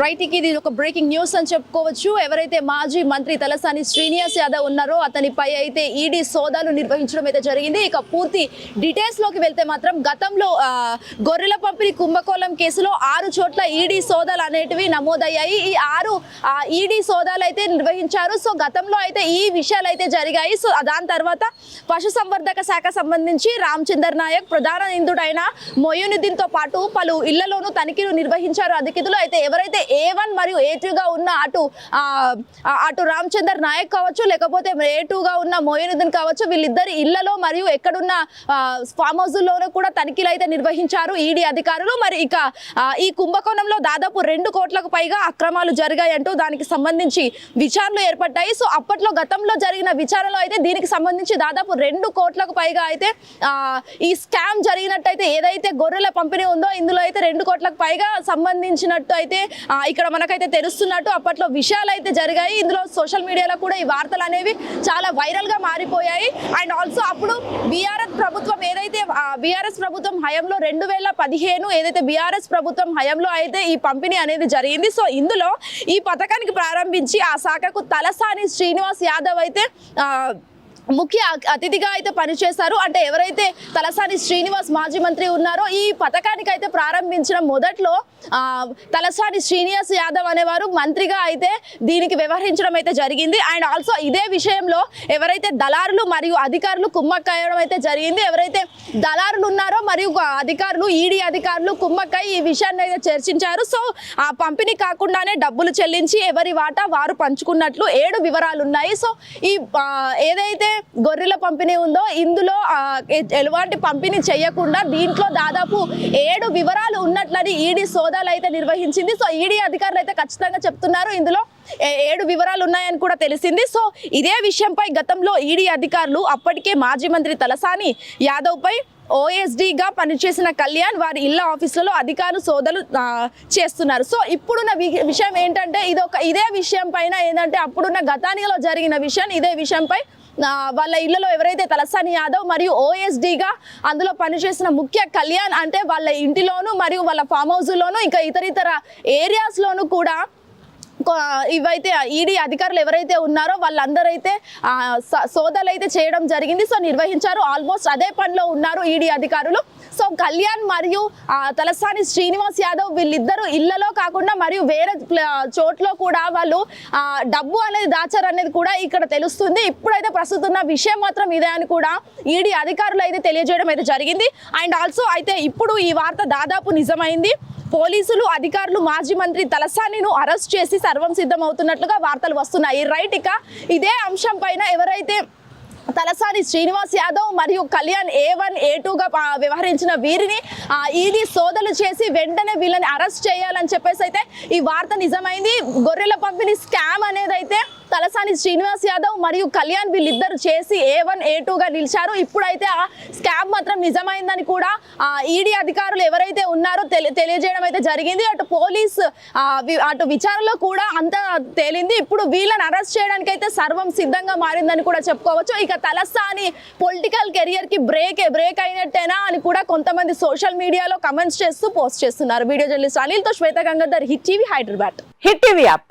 Right ఇది ఒక breaking news అని చెప్పుకోవచ్చు. ఎవరైతే మాజీ మంత్రి తలసాని శ్రీనివాస్ యాదవ్ ఉన్నారో అతనిపై అయితే ఈడీ సోదాలు నిర్వహించడం అయితే జరిగింది. ఇక పూర్తి డీటెయిల్స్లోకి వెళ్తే మాత్రం గతంలో గొర్రెల పంపిణీ కుంభకోణం కేసులో ఆరు చోట్ల ఈడీ సోదాలు అనేటివి నమోదయ్యాయి. ఈ ఆరు ఈడీ సోదాలు అయితే నిర్వహించారు. సో గతంలో అయితే ఈ విషయాలు అయితే జరిగాయి. సో దాని తర్వాత పశుసంవర్ధక శాఖ సంబంధించి రామచందర్ నాయక్ ప్రధాన నిందుడైన మొయునుద్దీన్తో పాటు పలు ఇళ్ళలోనూ తనిఖీలు నిర్వహించారు. అధికారులు అయితే ఎవరైతే ఏ వన్ మరియు ఏ టూగా ఉన్న అటు అటు రామచందర్ నాయక్ కావచ్చు లేకపోతే ఏ టూగా ఉన్న మోయినుద్దీన్ కావచ్చు వీళ్ళిద్దరి ఇళ్ళలో మరియు ఎక్కడున్న ఫామ్ హౌస్లోనూ కూడా తనిఖీలు అయితే నిర్వహించారు ఈడీ అధికారులు. మరి ఇక ఈ కుంభకోణంలో దాదాపు రెండు కోట్లకు పైగా అక్రమాలు జరిగాయంటూ దానికి సంబంధించి విచారణలు ఏర్పడ్డాయి. సో అప్పట్లో గతంలో జరిగిన విచారణలో అయితే దీనికి సంబంధించి దాదాపు రెండు కోట్లకు పైగా అయితే ఈ స్కామ్ జరిగినట్టయితే ఏదైతే గొర్రెల పంపిణీ ఉందో ఇందులో అయితే రెండు కోట్లకు పైగా సంబంధించినట్టు అయితే ఇక్కడ మనకైతే తెలుస్తున్నట్టు అప్పట్లో విషయాలు అయితే జరిగాయి. ఇందులో సోషల్ మీడియాలో కూడా ఈ వార్తలు అనేవి చాలా వైరల్గా మారిపోయాయి. అండ్ ఆల్సో అప్పుడు బీఆర్ఎస్ ప్రభుత్వం ఏదైతే బీఆర్ఎస్ ప్రభుత్వం హయాంలో రెండు వేల పదిహేను ఏదైతే బీఆర్ఎస్ ప్రభుత్వం హయాంలో అయితే ఈ పంపిణీ అనేది జరిగింది. సో ఇందులో ఈ పథకానికి ప్రారంభించి ఆ శాఖకు తలసాని శ్రీనివాస్ యాదవ్ అయితే ఆ, ముఖ్య అతిథిగా అయితే పనిచేశారు. అంటే ఎవరైతే తలసాని శ్రీనివాస్ మాజీ మంత్రి ఉన్నారో ఈ పథకానికి అయితే ప్రారంభించిన మొదట్లో తలసాని శ్రీనివాస్ యాదవ్ అనేవారు మంత్రిగా అయితే దీనికి వ్యవహరించడం అయితే జరిగింది. అండ్ ఆల్సో ఇదే విషయంలో ఎవరైతే దళారులు మరియు అధికారులు కుమ్మక్కయడం అయితే జరిగింది. ఎవరైతే దళారులు ఉన్నారో మరియు అధికారులు ఈడీ అధికారులు కుమ్మక్కై ఈ విషయాన్ని అయితే చర్చించారు. సో ఆ పంపిణీ కాకుండానే డబ్బులు చెల్లించి ఎవరి వాటా వారు పంచుకున్నట్లు ఏడు వివరాలు ఉన్నాయి సో ఈ ఏదైతే గొర్రెల పంపిణీ ఉందో ఇందులో ఎలాంటి పంపిణీ చేయకుండా దీంట్లో దాదాపు ఏడు వివరాలు ఉన్నట్లని ఈడీ సోదాలు అయితే నిర్వహించింది. సో ఈడీ అధికారులు అయితే ఖచ్చితంగా చెప్తున్నారు. ఇందులో ఏ- ఏడు వివరాలు ఉన్నాయని కూడా తెలిసింది. సో ఇదే విషయంపై గతంలో ఈడీ అధికారులు అప్పటికే మాజీ మంత్రి తలసాని యాదవ్ పై ఓఎస్డీగా పనిచేసిన కళ్యాణ్ వారి ఇళ్ళ ఆఫీసులలో అధికారులు సోదలు చేస్తున్నారు. సో ఇప్పుడున్న విషయం ఏంటంటే ఇది ఒక ఇదే విషయం పైన ఏంటంటే అప్పుడున్న గతానిలో జరిగిన విషయం ఇదే విషయంపై వాళ్ళ ఇళ్ళలో ఎవరైతే తలసాని యాదవ్ మరియు ఓఎస్డీగా అందులో పనిచేసిన ముఖ్య కళ్యాణ్ అంటే వాళ్ళ ఇంటిలోను మరియు వాళ్ళ ఫామ్ హౌస్లోను ఇంకా ఇతర ఇతర ఏరియాస్లోను కూడా ఇవైతే ఈడీ అధికారులు ఎవరైతే ఉన్నారో వాళ్ళందరూ అయితే స- సోదాలు అయితే చేయడం జరిగింది. సో నిర్వహించారు. ఆల్మోస్ట్ అదే పనిలో ఉన్నారు ఈడీ అధికారులు. సో కళ్యాణ్ మరియు తలసాని శ్రీనివాస్ యాదవ్ వీళ్ళిద్దరూ ఇళ్ళలో కాకుండా మరియు వేరే చోట్లో కూడా వాళ్ళు డబ్బు అనేది దాచారు అనేది కూడా ఇక్కడ తెలుస్తుంది. ఇప్పుడైతే ప్రస్తుతం ఉన్న విషయం మాత్రం ఇదే అని కూడా ఈడీ అధికారులు అయితే తెలియజేయడం అయితే జరిగింది. అండ్ ఆల్సో అయితే ఇప్పుడు ఈ వార్త దాదాపు నిజమైంది. పోలీసులు అధికారులు మాజీ మంత్రి తలసానిను అరెస్ట్ చేసి సర్వం సిద్ధమవుతున్నట్లుగా వార్తలు వస్తున్నాయి. రైట్ ఇక ఇదే అంశం పైన ఎవరైతే తలసాని శ్రీనివాస్ యాదవ్ మరియు కళ్యాణ్ ఏ వన్ ఏ టూగా వ్యవహరించిన వీరిని ఈడీ సోదలు చేసి వెంటనే వీళ్ళని అరెస్ట్ చేయాలని చెప్పేసి అయితే ఈ వార్త నిజమైంది. గొర్రెల పంపిణీ స్కామ్ అనేది అయితే తలసాని శ్రీనివాస్ యాదవ్ మరియు కళ్యాణ్ వీళ్ళిద్దరు చేసి ఏ వన్ ఏ టూగా నిలిచారు. ఇప్పుడైతే ఆ స్కామ్ మాత్రం నిజమైందని కూడా ఈడీ అధికారులు ఎవరైతే ఉన్నారో తెలియజేయడం అయితే జరిగింది. అటు పోలీస్ అటు విచారణలో కూడా అంత తేలింది. ఇప్పుడు వీళ్ళని అరెస్ట్ చేయడానికి అయితే సర్వం సిద్ధంగా మారిందని కూడా చెప్పుకోవచ్చు. ఇక తలసాని పొలిటికల్ కెరియర్కి బ్రేక్ బ్రేక్ అయినట్టేనా అని కూడా కొంతమంది సోషల్ మీడియాలో కమెంట్స్ చేస్తూ పోస్ట్ చేస్తున్నారు. Video journalist అనిల్తో Swetha Gangadhar hit TV Hyderabad hit TV app